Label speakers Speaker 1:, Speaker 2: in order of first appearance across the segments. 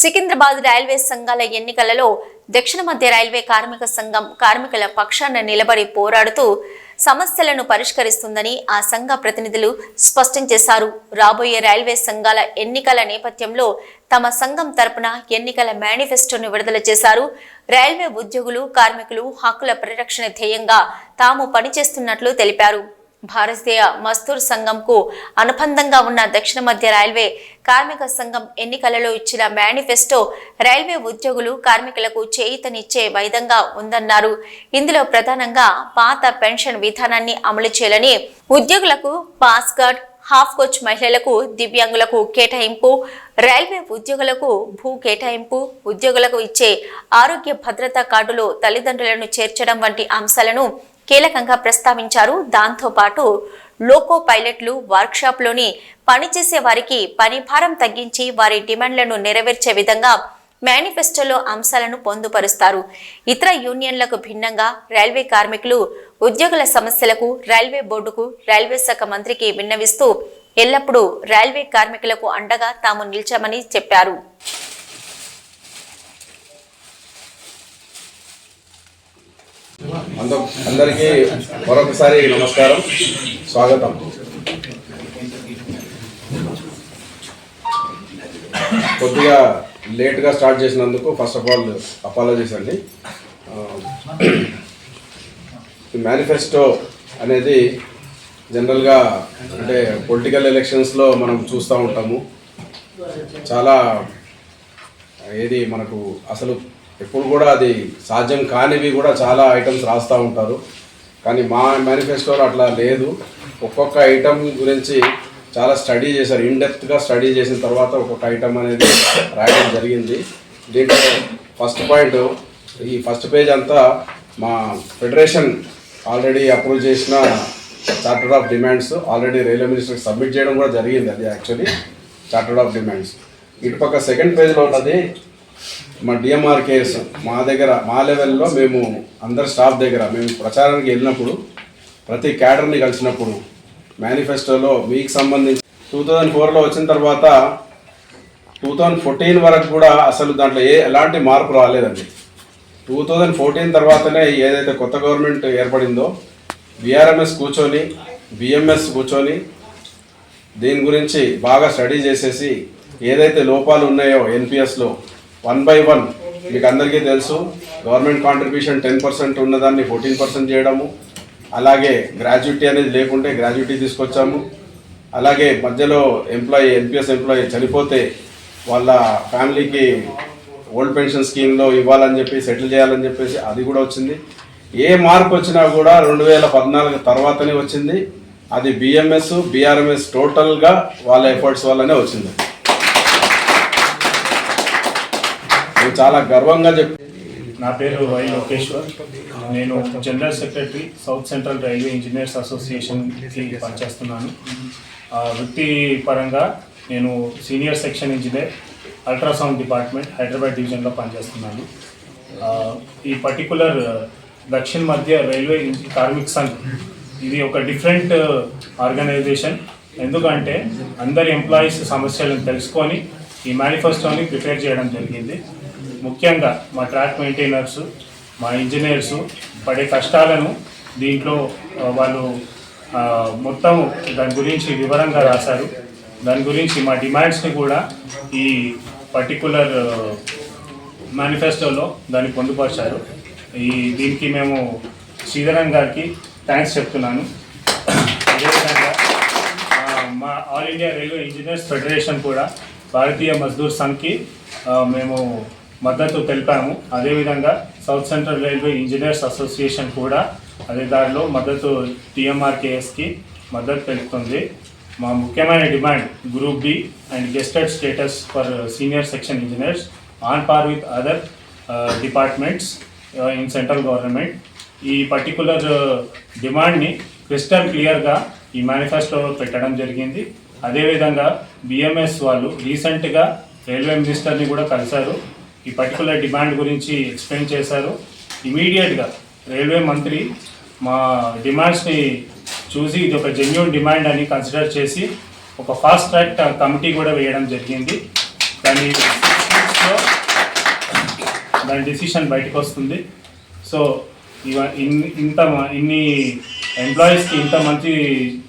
Speaker 1: Secunderabad railway సంఘాల ఎన్నికలలో దక్షిణ మధ్య రైల్వే కార్మిక సంఘం కార్మికుల పక్షాన నిలబడి పోరాడుతూ సమస్యలను పరిష్కరిస్తుందని ఆ సంఘ ప్రతినిధులు స్పష్టం చేశారు. రాబోయే రైల్వే సంఘాల ఎన్నికల నేపథ్యంలో తమ సంఘం తరపున ఎన్నికల మేనిఫెస్టోను విడుదల చేశారు. రైల్వే ఉద్యోగులు కార్మికులు హక్కుల పరిరక్షణ ధ్యేయంగా తాము పనిచేస్తున్నట్లు తెలిపారు. భారతీయ మస్తూర్ సంఘంకు అనుబంధంగా ఉన్న దక్షిణ మధ్య రైల్వే కార్మిక సంఘం ఎన్నికలలో ఇచ్చిన మేనిఫెస్టో రైల్వే ఉద్యోగులు కార్మికులకు చేయితనిచ్చే వైధంగా ఉందన్నారు. ఇందులో ప్రధానంగా పాత పెన్షన్ విధానాన్ని అమలు చేయాలని ఉద్యోగులకు పాస్ కార్డ్ హాఫ్ కోచ్ మహిళలకు దివ్యాంగులకు కేటాయింపు రైల్వే ఉద్యోగులకు భూ కేటాయింపు ఉద్యోగులకు ఇచ్చే ఆరోగ్య భద్రతా కార్డులో తల్లిదండ్రులను చేర్చడం వంటి అంశాలను కీలకంగా ప్రస్తావించారు. దాంతోపాటు లోకో పైలట్లు వర్క్షాప్లోని పనిచేసే వారికి పని భారం తగ్గించి వారి డిమాండ్లను నెరవేర్చే విధంగా మేనిఫెస్టోలో అంశాలను పొందుపరుస్తారు. ఇతర యూనియన్లకు భిన్నంగా రైల్వే కార్మికులు ఉద్యోగుల సమస్యలకు రైల్వే బోర్డుకు రైల్వే శాఖ మంత్రికి విన్నవిస్తూ ఎల్లప్పుడూ రైల్వే కార్మికులకు అండగా తాము నిలిచామని చెప్పారు.
Speaker 2: అంద అందరికీ మరొకసారి నమస్కారం స్వాగతం. కొద్దిగా లేట్గా స్టార్ట్ చేసినందుకు ఫస్ట్ ఆఫ్ ఆల్ అపాలజీస్ అండి. మేనిఫెస్టో అనేది జనరల్గా అంటే పొలిటికల్ ఎలక్షన్స్లో మనం చూస్తూ ఉంటాము. చాలా ఏది మనకు అసలు ఎప్పుడు కూడా అది సాధ్యం కానివి కూడా చాలా ఐటమ్స్ రాస్తూ ఉంటారు. కానీ మా మేనిఫెస్టోలో అట్లా లేదు. ఒక్కొక్క ఐటమ్ గురించి చాలా స్టడీ చేశారు. ఇన్డెప్త్గా స్టడీ చేసిన తర్వాత ఒక్కొక్క ఐటమ్ అనేది రాయడం జరిగింది. దీంట్లో ఫస్ట్ పాయింట్ ఈ ఫస్ట్ పేజ్ అంతా మా ఫెడరేషన్ ఆల్రెడీ అప్రూవ్ చేసిన charter of demands already railway మినిస్టర్కి submit చేయడం కూడా జరిగింది. అది యాక్చువల్లీ చార్టర్ ఆఫ్ డిమాండ్స్ ఇటుపక్క సెకండ్ పేజ్లో ఉన్నది మా డిఎంఆర్ కేఎస్ మా దగ్గర మా లెవెల్లో మేము అందరు స్టాఫ్ దగ్గర మేము ప్రచారానికి వెళ్ళినప్పుడు ప్రతి క్యాడర్ని కలిసినప్పుడు మేనిఫెస్టోలో మీకు సంబంధించి టూ థౌజండ్ ఫోర్లో వచ్చిన తర్వాత టూ థౌజండ్ ఫోర్టీన్ వరకు కూడా అసలు దాంట్లో ఏ ఎలాంటి మార్పు రాలేదండి. టూ థౌజండ్ ఫోర్టీన్ తర్వాతనే ఏదైతే కొత్త గవర్నమెంట్ ఏర్పడిందో విఆర్ఎంఎస్ కూర్చొని బిఎంఎస్ కూర్చొని దీని గురించి బాగా స్టడీ చేసేసి ఏదైతే లోపాలు ఉన్నాయో ఎన్పిఎస్లో వన్ బై వన్. మీకు అందరికీ తెలుసు గవర్నమెంట్ కాంట్రిబ్యూషన్ టెన్ పర్సెంట్ ఉన్నదాన్ని ఫోర్టీన్ పర్సెంట్ చేయడము. అలాగే గ్రాడ్యుటీ అనేది లేకుంటే గ్రాడ్యుటీ తీసుకొచ్చాము. అలాగే మధ్యలో ఎంప్లాయీ ఎన్పిఎస్ ఎంప్లాయీ చనిపోతే వాళ్ళ ఫ్యామిలీకి ఓల్డ్ పెన్షన్ స్కీమ్లో ఇవ్వాలని చెప్పి సెటిల్ చేయాలని చెప్పేసి అది కూడా వచ్చింది. ఏ మార్పు వచ్చినా కూడా రెండు వేల పద్నాలుగు తర్వాతనే వచ్చింది. అది బిఎంఎస్ బీఆర్ఎంఎస్ టోటల్గా వాళ్ళ ఎఫర్ట్స్ వల్లనే వచ్చింది. నేను చాలా గర్వంగా చెప్
Speaker 3: నా పేరు వై లోకేశ్వర్. నేను general secretary south central railway engineers అసోసియేషన్కి పనిచేస్తున్నాను. వృత్తి పరంగా నేను senior section engineer ultrasound department Hyderabad డివిజన్లో పనిచేస్తున్నాను. ఈ పర్టికులర్ దక్షిణ మధ్య రైల్వే కార్మిక కార్మిక్ సంఘ్. ఇది ఒక డిఫరెంట్ ఆర్గనైజేషన్. ఎందుకంటే అందరి ఎంప్లాయీస్ సమస్యలను తెలుసుకొని ఈ మేనిఫెస్టోని ప్రిపేర్ చేయడం జరిగింది. ముఖ్యంగా మా ట్రాక్ మెయింటైనర్స్ మా ఇంజనీర్స్ పడే కష్టాలను దీంట్లో వాళ్ళు మొత్తం దాని గురించి వివరంగా రాశారు. దాని గురించి మా డిమాండ్స్ని కూడా ఈ పర్టికులర్ మేనిఫెస్టోలో దాన్ని పొందుపరిచారు. ఈ దీనికి మేము శ్రీధరన్ గారికి థ్యాంక్స్ చెప్తున్నాను. అదేవిధంగా మా all India railway engineers federation కూడా భారతీయ మజ్దూర్ సంఘ్కి మేము మద్దతు తెలిపాము. అదేవిధంగా south central railway engineers association కూడా అదే దారిలో మద్దతు టీఎంఆర్కేఎస్కి మద్దతు తెలుపుతుంది. మా ముఖ్యమైన demand group B and gazetted status for senior section engineers on par with other departments in central government. ఈ పర్టికులర్ డిమాండ్ని క్రిస్టల్ క్లియర్గా ఈ మేనిఫెస్టోలో పెట్టడం జరిగింది. అదేవిధంగా బిఎంఎస్ వాళ్ళు రీసెంట్గా రైల్వే మినిస్టర్ని కూడా కలిశారు. ఈ పర్టికులర్ డిమాండ్ గురించి ఎక్స్ప్లెయిన్ చేశారు. ఇమీడియట్గా రైల్వే మంత్రి మా డిమాండ్స్ని చూసి ఇది ఒక జెన్యున్ డిమాండ్ అని కన్సిడర్ చేసి ఒక ఫాస్ట్ ట్రాక్ కమిటీ కూడా వేయడం జరిగింది. దాని దాని డిసిషన్ బయటకు వస్తుంది. సో ఇవ ఇంత ఇన్ని ఎంప్లాయీస్కి ఇంత మంచి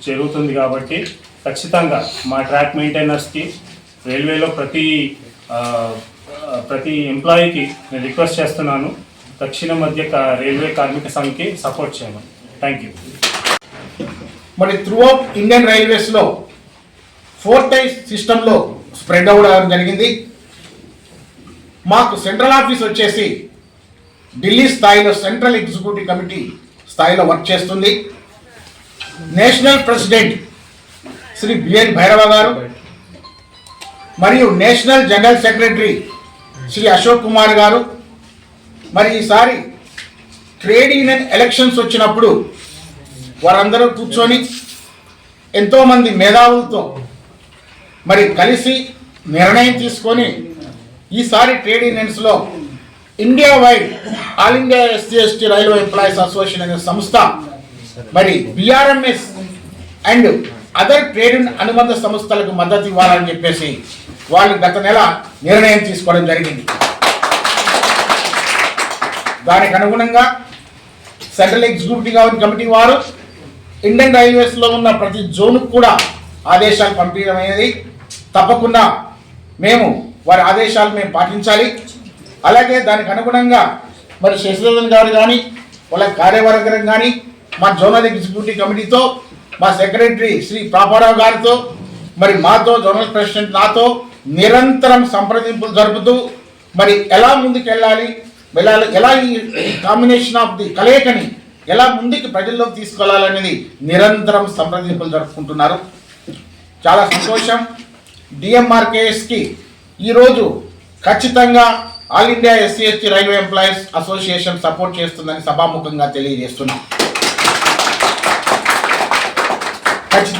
Speaker 3: జరుగుతుంది కాబట్టి ఖచ్చితంగా మా ట్రాక్ మెయింటైనర్స్కి రైల్వేలో ప్రతి ప్రతి ఎంప్లాయీకి నేను రిక్వెస్ట్ చేస్తున్నాను దక్షిణ మధ్య రైల్వే కార్మిక సంఘకి సపోర్ట్ చేయమని. థ్యాంక్ యూ
Speaker 4: మరి త్రూఅవుట్ ఇండియన్ రైల్వేస్లో ఫోర్ టైప్ సిస్టంలో స్ప్రెడ్ అవ్వడం జరిగింది. మాకు సెంట్రల్ ఆఫీస్ వచ్చేసి ఢిల్లీ స్థాయిలో సెంట్రల్ ఎగ్జిక్యూటివ్ కమిటీ స్థాయిలో వర్క్ చేస్తుంది. National president Shri BN Bhairava garu మరియు national general secretary Shri Ashok Kumar garu. మరి ఈసారి ట్రేడ్ యూనియన్ ఎలక్షన్స్ వచ్చినప్పుడు వారందరూ కూర్చొని ఎంతోమంది మేధావులతో మరి కలిసి నిర్ణయం తీసుకొని ఈసారి trade యూనియన్స్లో India wide all India SC ST railway employees association అనే సంస్థ మరి బిఆర్ఎంఎస్ అండ్ అదర్ ట్రేడ్ అనుబంధ సంస్థలకు మద్దతు ఇవ్వాలని చెప్పేసి వాళ్ళు గత నెల నిర్ణయం తీసుకోవడం జరిగింది. దానికి అనుగుణంగా సెంట్రల్ ఎగ్జిక్యూటివ్ కమిటీ వారు ఇండియన్ రైల్వేస్లో ఉన్న ప్రతి జోన్కు కూడా ఆదేశాలు పంపించడం అనేది తప్పకుండా మేము వారి ఆదేశాలు మేము పాటించాలి. అలాగే దానికి అనుగుణంగా మరి శశిధరన్ గారు కానీ వాళ్ళ కార్యవర్గం కానీ మా జోనల్ ఎగ్జిక్యూటివ్ కమిటీతో మా సెక్రటరీ శ్రీ పాపారావు గారితో మరి మాతో జోనల్ ప్రెసిడెంట్ నాతో నిరంతరం సంప్రదింపులు జరుపుతూ మరి ఎలా ముందుకు వెళ్ళాలి వెళ్ళాలి ఎలా ఈ కాంబినేషన్ ఆఫ్ ది కలయికని ఎలా ముందుకు ప్రజల్లోకి తీసుకెళ్ళాలనేది నిరంతరం సంప్రదింపులు జరుపుకుంటున్నారు. చాలా సంతోషం. డిఎంఆర్కేఎస్కి ఈరోజు ఖచ్చితంగా all India SC ST railway employees association support చేస్తుందని సభాముఖంగా తెలియజేస్తున్నాం. ఖచ్చితంగా